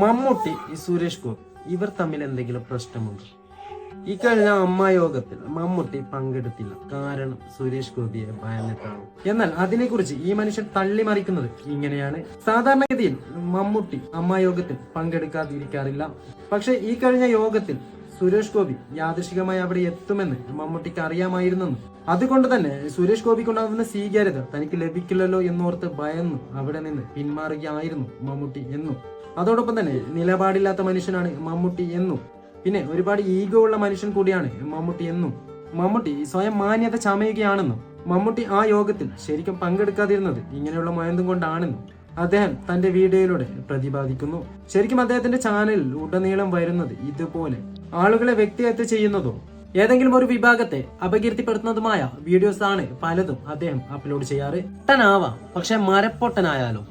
മമ്മൂട്ടി ഈ സുരേഷ് ഗോപി ഇവർ തമ്മിൽ എന്തെങ്കിലും പ്രശ്നമുണ്ട്? ഈ കഴിഞ്ഞ അമ്മ യോഗത്തിൽ മമ്മൂട്ടി പങ്കെടുത്തില്ല. കാരണം സുരേഷ് ഗോപിയെ ഭയന്നിട്ടാണ്. എന്നാൽ അതിനെക്കുറിച്ച് ഈ മനുഷ്യൻ തള്ളി തള്ളിമറിക്കുന്നത് ഇങ്ങനെയാണ്. സാധാരണഗതിയിൽ മമ്മൂട്ടി അമ്മ യോഗത്തിൽ പങ്കെടുക്കാതിരിക്കാറില്ല. പക്ഷെ ഈ കഴിഞ്ഞ യോഗത്തിൽ സുരേഷ് ഗോപി യാദൃശികമായി അവിടെ എത്തുമെന്ന് മമ്മൂട്ടിക്ക് അറിയാമായിരുന്നെന്നും. അതുകൊണ്ട് തന്നെ സുരേഷ് ഗോപിക്കുണ്ടാകുന്ന സ്വീകാര്യത തനിക്ക് ലഭിക്കില്ലല്ലോ എന്നോർത്ത് ഭയന്നു അവിടെ നിന്ന് പിന്മാറുകയായിരുന്നു മമ്മൂട്ടി എന്നും. അതോടൊപ്പം തന്നെ നിലപാടില്ലാത്ത മനുഷ്യനാണ് മമ്മൂട്ടി എന്നും. പിന്നെ ഒരുപാട് ഈഗോ ഉള്ള മനുഷ്യൻ കൂടിയാണ് മമ്മൂട്ടി എന്നും. മമ്മൂട്ടി സ്വയം മാന്യത ചമയുകയാണെന്നും. മമ്മൂട്ടി ആ യോഗത്തിൽ ശരിക്കും പങ്കെടുക്കാതിരുന്നത് ഇങ്ങനെയുള്ള മയന്തും കൊണ്ടാണെന്നും അദ്ദേഹം തന്റെ വീഡിയോയിലൂടെ പ്രതിപാദിക്കുന്നു. ശരിക്കും അദ്ദേഹത്തിന്റെ ചാനലിൽ ഉടനീളം വരുന്നത് ഇതുപോലെ ആളുകളെ വ്യക്തിഹത്യ ചെയ്യുന്നതും ഏതെങ്കിലും ഒരു വിഭാഗത്തെ അപകീർത്തിപ്പെടുത്തുന്നതുമായ വീഡിയോസ് ആണ് പലതും അദ്ദേഹം അപ്ലോഡ് ചെയ്യാറ്. പൊട്ടനാവാം. പക്ഷെ മരപ്പൊട്ടനായാലോ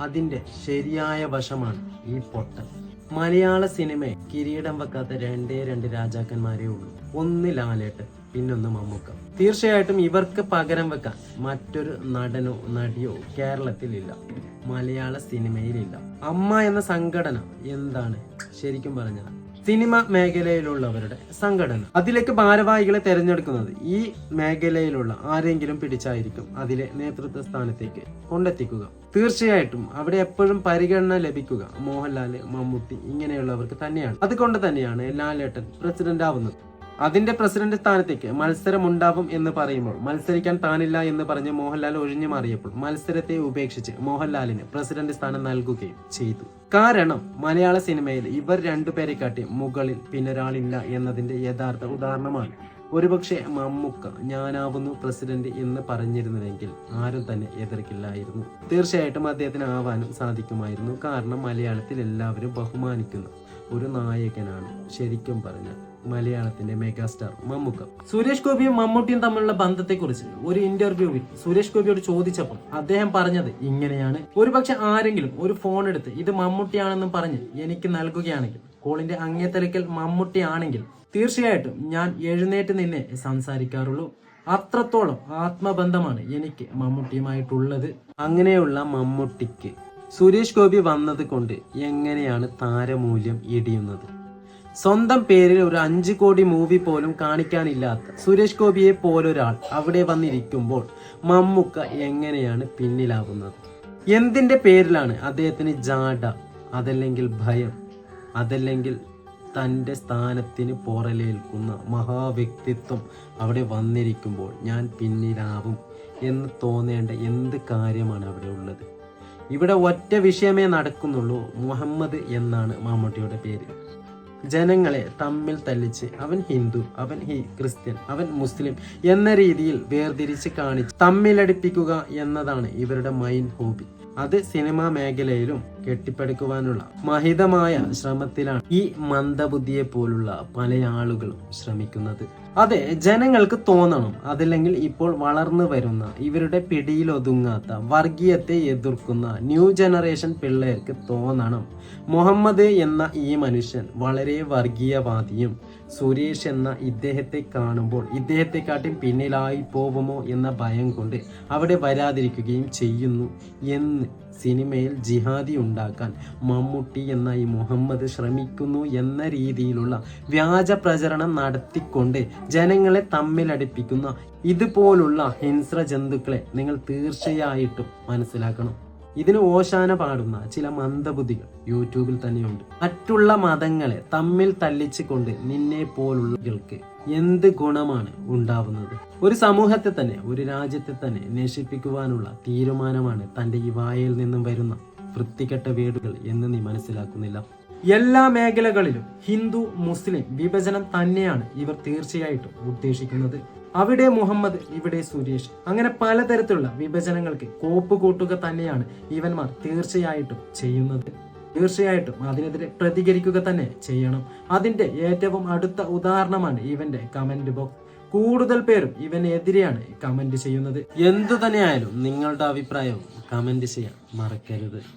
അതിന്റെ ശരിയായ വശമാണ് ഈ പൊട്ടൻ. മലയാള സിനിമയെ കിരീടം വെക്കാത്ത രണ്ടേ രണ്ട് രാജാക്കന്മാരേ ഉള്ളൂ. ഒന്ന് ലാലേട്ട് പിന്നൊന്ന് മമ്മൂക്ക. തീർച്ചയായിട്ടും ഇവർക്ക് പകരം വെക്കാൻ മറ്റൊരു നടനോ നടിയോ കേരളത്തിലില്ല. മലയാള സിനിമയിലില്ല. അമ്മ എന്ന സംഘടന എന്താണ്? ശരിക്കും പറഞ്ഞാൽ സിനിമ മേഖലയിലുള്ളവരുടെ സംഘടന. അതിലേക്ക് ഭാരവാഹികളെ തെരഞ്ഞെടുക്കുന്നത് ഈ മേഖലയിലുള്ള ആരെങ്കിലും പിടിച്ചായിരിക്കും അതിലെ നേതൃത്വ സ്ഥാനത്തേക്ക് കൊണ്ടെത്തിക്കുക. തീർച്ചയായിട്ടും അവിടെ എപ്പോഴും പരിഗണന ലഭിക്കുക. മോഹൻലാൽ മമ്മൂട്ടി ഇങ്ങനെയുള്ളവർക്ക് തന്നെയാണ്. അതുകൊണ്ട് തന്നെയാണ് ലാലേട്ടൻ പ്രസിഡന്റ് ആവുന്നത് അതിന്റെ പ്രസിഡന്റ് സ്ഥാനത്തേക്ക് മത്സരം ഉണ്ടാവും എന്ന് പറയുമ്പോൾ മത്സരിക്കാൻ താനില്ല എന്ന് പറഞ്ഞ് മോഹൻലാൽ ഒഴിഞ്ഞു മാറിയപ്പോൾ മത്സരത്തെ ഉപേക്ഷിച്ച് മോഹൻലാലിന് പ്രസിഡന്റ് സ്ഥാനം നൽകുകയും ചെയ്തു. കാരണം മലയാള സിനിമയിൽ ഇവർ രണ്ടുപേരെ കാട്ടി മുകളിൽ പിന്നൊരാളില്ല എന്നതിന്റെ യഥാർത്ഥ ഉദാഹരണമാണ്. ഒരുപക്ഷെ മമ്മുക്ക ഞാനാവുന്നു പ്രസിഡന്റ് എന്ന് പറഞ്ഞിരുന്നുവെങ്കിൽ ആരും തന്നെ എതിർക്കില്ലായിരുന്നു. തീർച്ചയായിട്ടും അദ്ദേഹത്തിന് ആവാനും സാധിക്കുമായിരുന്നു. കാരണം മലയാളത്തിൽ എല്ലാവരും ബഹുമാനിക്കുന്ന ഒരു നായകനാണ് ശരിക്കും പറഞ്ഞാൽ മലയാളത്തിന്റെ മെഗാസ്റ്റാർ മമ്മൂക്ക. സുരേഷ് ഗോപിയും മമ്മൂട്ടിയും തമ്മിലുള്ള ബന്ധത്തെക്കുറിച്ച് ഒരു ഇന്റർവ്യൂവിൽ സുരേഷ് ഗോപിയോട് ചോദിച്ചപ്പോൾ അദ്ദേഹം പറഞ്ഞത് ഇങ്ങനെയാണ്. ഒരുപക്ഷെ ആരെങ്കിലും ഒരു ഫോൺ എടുത്ത് ഇത് മമ്മൂട്ടിയാണെന്നും പറഞ്ഞ് എനിക്ക് നൽകുകയാണെങ്കിൽ കോളിന്റെ അങ്ങേത്തലക്കൽ മമ്മൂട്ടിയാണെങ്കിൽ തീർച്ചയായിട്ടും ഞാൻ എഴുന്നേറ്റ് നിന്നെ സംസാരിക്കാറുള്ളൂ. അത്രത്തോളം ആത്മബന്ധമാണ് എനിക്ക് മമ്മൂട്ടിയുമായിട്ടുള്ളത്. അങ്ങനെയുള്ള മമ്മൂട്ടിക്ക് സുരേഷ് ഗോപി വന്നത് കൊണ്ട് എങ്ങനെയാണ് താരമൂല്യം ഇടിയുന്നത്? സ്വന്തം പേരിൽ ഒരു അഞ്ചു കോടി മൂവി പോലും കാണിക്കാനില്ലാത്ത സുരേഷ് ഗോപിയെ പോലൊരാൾ അവിടെ വന്നിരിക്കുമ്പോൾ മമ്മൂക്ക എങ്ങനെയാണ് പിന്നിലാവുന്നത്? എന്തിന്റെ പേരിലാണ് അദ്ദേഹത്തിന് ജാഡ അതല്ലെങ്കിൽ ഭയം അതല്ലെങ്കിൽ തന്റെ സ്ഥാനത്തിന് പുറലേൽക്കുന്ന മഹാവ്യക്തിത്വം അവിടെ വന്നിരിക്കുമ്പോൾ ഞാൻ പിന്നിലാവും എന്ന് തോന്നേണ്ട എന്ത് കാര്യമാണ് അവിടെ ഉള്ളത്? ഇവിടെ ഒറ്റ വിഷയമേ നടക്കുന്നുള്ളൂ മുഹമ്മദ് എന്നാണ് മമ്മൂട്ടിയുടെ പേര്. ജനങ്ങളെ തമ്മിൽ തല്ലിച്ച് അവൻ ഹിന്ദു അവൻ ഹി ക്രിസ്ത്യൻ അവൻ മുസ്ലിം എന്ന രീതിയിൽ വേർതിരിച്ച് കാണിച്ച് തമ്മിലടിപ്പിക്കുക എന്നതാണ് ഇവരുടെ മൈൻ ഹോബി അത് സിനിമാ മേഖലയിലും കെട്ടിപ്പടുക്കുവാനുള്ള മഹിതമായ ശ്രമത്തിലാണ് ഈ മന്ദബുദ്ധിയെ പോലുള്ള പല ആളുകളും ശ്രമിക്കുന്നത്. അതെ ജനങ്ങൾക്ക് തോന്നണം. അതല്ലെങ്കിൽ ഇപ്പോൾ വളർന്നു വരുന്ന ഇവരുടെ പിടിയിലൊതുങ്ങാത്ത വർഗീയത്തെ എതിർക്കുന്ന ന്യൂ ജനറേഷൻ പിള്ളേർക്ക് തോന്നണം. മുഹമ്മദ് എന്ന ഈ മനുഷ്യൻ വളരെ വർഗീയവാദിയും സുരേഷ് എന്ന ഇദ്ദേഹത്തെ കാണുമ്പോൾ ഇദ്ദേഹത്തെക്കാട്ടും പിന്നിലായി പോകുമോ എന്ന ഭയം കൊണ്ട് അവിടെ വരാതിരിക്കുകയും ചെയ്യുന്നു എന്ന് സിനിമയിൽ ജിഹാദി ഉണ്ടാക്കാൻ മമ്മൂട്ടി എന്ന ഈ മുഹമ്മദ് ശ്രമിക്കുന്നു എന്ന രീതിയിലുള്ള വ്യാജ പ്രചരണം നടത്തിക്കൊണ്ട് ജനങ്ങളെ തമ്മിലടിപ്പിക്കുന്ന ഇതുപോലുള്ള ഹിംസ്ര ജന്തുക്കളെ നിങ്ങൾ തീർച്ചയായിട്ടും മനസ്സിലാക്കണം. ഇതിന് ഓശാന പാടുന്ന ചില മന്ദബുദ്ധികൾ യൂട്യൂബിൽ തന്നെയുണ്ട്. മറ്റുള്ള മതങ്ങളെ തമ്മിൽ തല്ലിച്ചുകൊണ്ട് നിന്നെ പോലുള്ളവർക്ക് എന്ത് ഗുണമാണ് ഉണ്ടാവുന്നത്? ഒരു സമൂഹത്തെ തന്നെ ഒരു രാജ്യത്തെ തന്നെ നശിപ്പിക്കുവാനുള്ള തീരുമാനമാണ് തന്റെ ഈ വായയിൽ നിന്നും വരുന്ന വൃത്തികെട്ട വീടുകൾ എന്ന് നീ മനസ്സിലാക്കുന്നില്ല. എല്ലാ മേഖലകളിലും ഹിന്ദു മുസ്ലിം വിഭജനം തന്നെയാണ് ഇവർ തീർച്ചയായിട്ടും ഉദ്ദേശിക്കുന്നത്. അവിടെ മുഹമ്മദ് ഇവിടെ സുരേഷ്. അങ്ങനെ പലതരത്തിലുള്ള വിഭജനങ്ങൾക്ക് കോപ്പ് കൂട്ടുക തന്നെയാണ് ഇവന്മാർ തീർച്ചയായിട്ടും ചെയ്യുന്നത്. തീർച്ചയായിട്ടും അതിനെതിരെ പ്രതികരിക്കുക തന്നെ ചെയ്യണം. അതിന്റെ ഏറ്റവും അടുത്ത ഉദാഹരണമാണ് ഇവന്റെ കമന്റ് ബോക്സ്. കൂടുതൽ പേരും ഇവനെതിരെയാണ് കമന്റ് ചെയ്യുന്നത്. എന്തു തന്നെയായാലും നിങ്ങളുടെ അഭിപ്രായവും കമന്റ് ചെയ്യാൻ മറക്കരുത്.